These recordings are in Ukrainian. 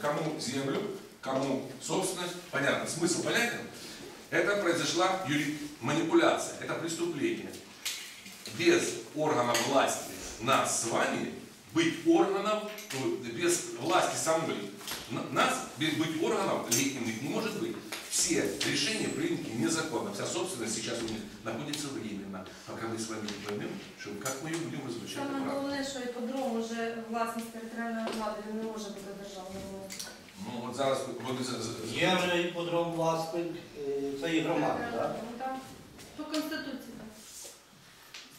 кому землю, кому собственность. Понятно, смысл понятен? Это произошла юри- манипуляция, это преступление. Без органов власти нас с вами быть органов, э, без власти самой нас без быть органов легитимных не может быть. Все решения приняты незаконно. Вся собственность сейчас у них находится временно. Пока мы с вами не поймем, что как мы ее будем возвращать Саме обратно. головне, що іподром уже власність територіальної громади, він не може бути державною власністю. Ну от зараз вони за- за- Є вже іподром власник цієї громади, так? Ну, так. По Конституції, так.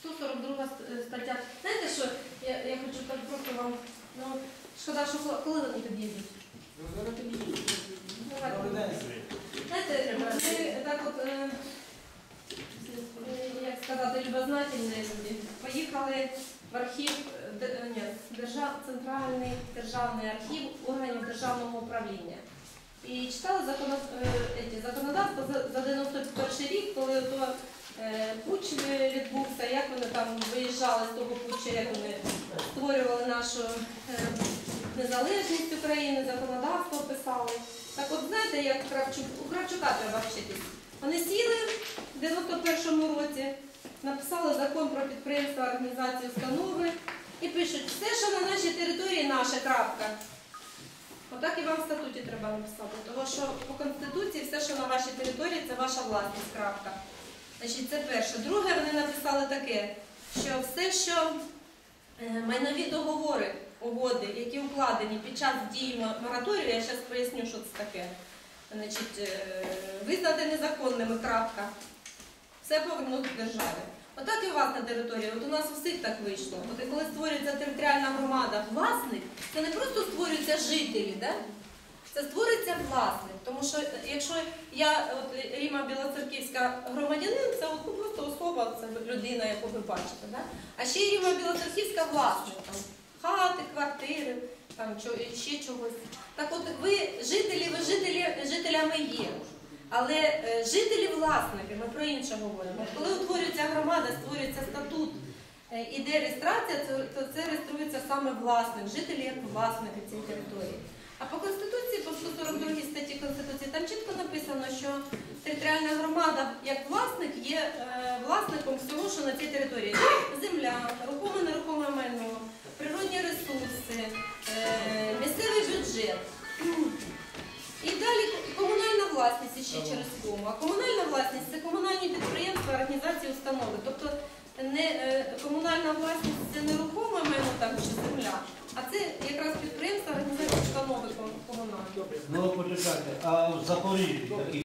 142 ст- стаття. Знаєте що, я, я хочу так просто вам, ну, шкода, що коли- коли вони під'їдуть? Е, як любознательні люди, поїхали в архів, е, е, держав, Центральний державний архів органів державного управління. І читали е, законодавство за, за 91 рік, коли ото, е, путч ви- відбувся, як вони там виїжджали з того путча, як вони створювали нашу е, незалежність України, законодавство писали. Так от знаєте, як Кравчук, у Кравчука треба вчитись. Вони сіли в 91-му році, написали закон про підприємства, організації, установи і пишуть, все, що на нашій території, наше крапка. Отак і вам в статуті треба написати, тому що по Конституції все, що на вашій території, це ваша власність, крапка. Значить, це перше. Друге, вони написали таке, що все, що е, майнові договори, угоди, які укладені під час дії мораторію, я зараз поясню, що це таке. Значить, е, визнати незаконними, крапка. Все повернути державі. Отак і у вас на території. От у нас у всіх так вийшло. От коли створюється територіальна громада, власник, це не просто створюються жителі, да? це створюється власник. Тому що е, якщо я, от Ріма Білоцерківська громадянин, це от, ну, просто особа, це людина, яку ви бачите. Да? А ще Ріма Білоцерківська власник. Там, хати, квартири, там, ще чогось. Так от ви жителі, ви жителі, жителями є. Але е, жителі власники, ми про інше говоримо. Коли утворюється громада, створюється статут, е, іде реєстрація, то, то це реєструється саме власник, жителі як власники цієї території. А по Конституції, по 142 статті Конституції, там чітко написано, що територіальна громада як власник є е, власником всього, що на цій території. Земля, власність ще через кому. А комунальна власність це комунальні підприємства, організації, установи. Тобто е, комунальна власність це не рухоме майно там чи земля, а це якраз підприємства, організації, установи ком- комунальні. Ну, почекайте, а в Запоріжжі такі